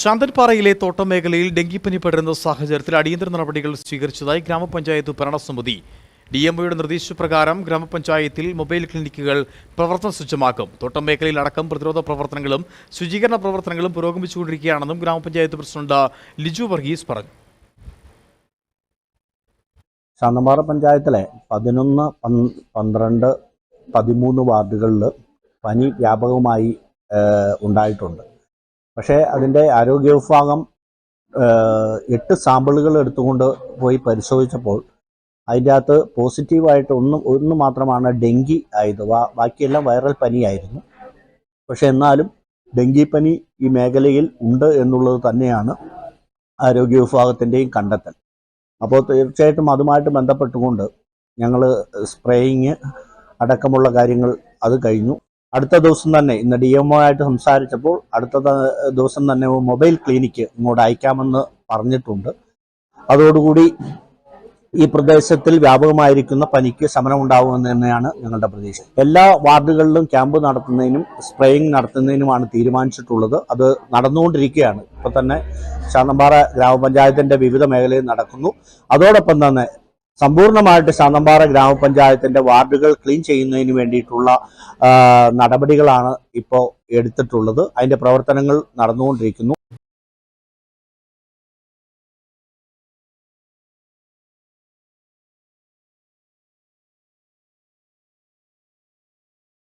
ശാന്തൻപാറയിലെ തോട്ടം മേഖലയിൽ ഡെങ്കിപ്പനി പടരുന്ന സാഹചര്യത്തിൽ അടിയന്തര നടപടികൾ സ്വീകരിച്ചതായി ഗ്രാമപഞ്ചായത്ത് ഭരണസമിതി ഡി എം ഒയുടെ നിർദ്ദേശപ്രകാരം ഗ്രാമപഞ്ചായത്തിൽ മൊബൈൽ ക്ലിനിക്കുകൾ പ്രവർത്തന സജ്ജമാക്കും. തോട്ടം മേഖലയിൽ അടക്കം പ്രതിരോധ പ്രവർത്തനങ്ങളും ശുചീകരണ പ്രവർത്തനങ്ങളും പുരോഗമിച്ചുകൊണ്ടിരിക്കുകയാണെന്നും ഗ്രാമപഞ്ചായത്ത് പ്രസിഡന്റ് ലിജു വർഗീസ് പറഞ്ഞു. ശാന്തമ്പാറ പഞ്ചായത്തിലെ പതിനൊന്ന് പന്ത്രണ്ട് പതിമൂന്ന് വാർഡുകളിൽ പനി വ്യാപകമായി ഉണ്ടായിട്ടുണ്ട്. പക്ഷേ അതിന്റെ ആരോഗ്യ വിഭാഗം എട്ട് സാമ്പിളുകൾ എടുത്തുകൊണ്ട് പോയി പരിശോധിച്ചപ്പോൾ അതിന്റെ അകത്ത് പോസിറ്റീവായിട്ട് ഒന്ന് ഒന്ന് മാത്രമാണ് ഡെങ്കി ആയത്. ബാക്കിയെല്ലാം വൈറൽ പനിയായിരുന്നു. പക്ഷേ എന്നാലും ഡെങ്കിപ്പനി ഈ മേഖലയിൽ ഉണ്ട് എന്നുള്ളത് തന്നെയാണ് ആരോഗ്യ വിഭാഗത്തിന്റെയും കണ്ടെത്തൽ. അപ്പോൾ തീർച്ചയായിട്ടും അതുമായിട്ട് ബന്ധപ്പെട്ടുകൊണ്ട് ഞങ്ങൾ സ്പ്രേയിങ് അടക്കമുള്ള കാര്യങ്ങൾ അത് കഴിഞ്ഞു. അടുത്ത ദിവസം തന്നെ ഇന്ന് ഡി എം ആയിട്ട് സംസാരിച്ചപ്പോൾ അടുത്ത ദിവസം തന്നെ മൊബൈൽ ക്ലിനിക്ക് ഇങ്ങോട്ട് അയക്കാമെന്ന് പറഞ്ഞിട്ടുണ്ട്. അതോടുകൂടി ഈ പ്രദേശത്തിൽ വ്യാപകമായിരിക്കുന്ന പനിക്ക് ശമനമുണ്ടാകുമെന്ന് തന്നെയാണ് ഞങ്ങളുടെ പ്രതീക്ഷ. എല്ലാ വാർഡുകളിലും ക്യാമ്പ് നടത്തുന്നതിനും സ്പ്രേയിങ് നടത്തുന്നതിനുമാണ് തീരുമാനിച്ചിട്ടുള്ളത്. അത് നടന്നുകൊണ്ടിരിക്കുകയാണ്. ഇപ്പൊ തന്നെ ശാന്തമ്പാറ ഗ്രാമപഞ്ചായത്തിന്റെ വിവിധ മേഖലയിൽ നടക്കുന്നു. അതോടൊപ്പം തന്നെ സമ്പൂർണമായിട്ട് ശാന്തമ്പാറ ഗ്രാമപഞ്ചായത്തിന്റെ വാർഡുകൾ ക്ലീൻ ചെയ്യുന്നതിന് വേണ്ടിയിട്ടുള്ള നടപടികളാണ് ഇപ്പോൾ എടുത്തിട്ടുള്ളത്. അതിന്റെ പ്രവർത്തനങ്ങൾ നടന്നുകൊണ്ടിരിക്കുന്നു.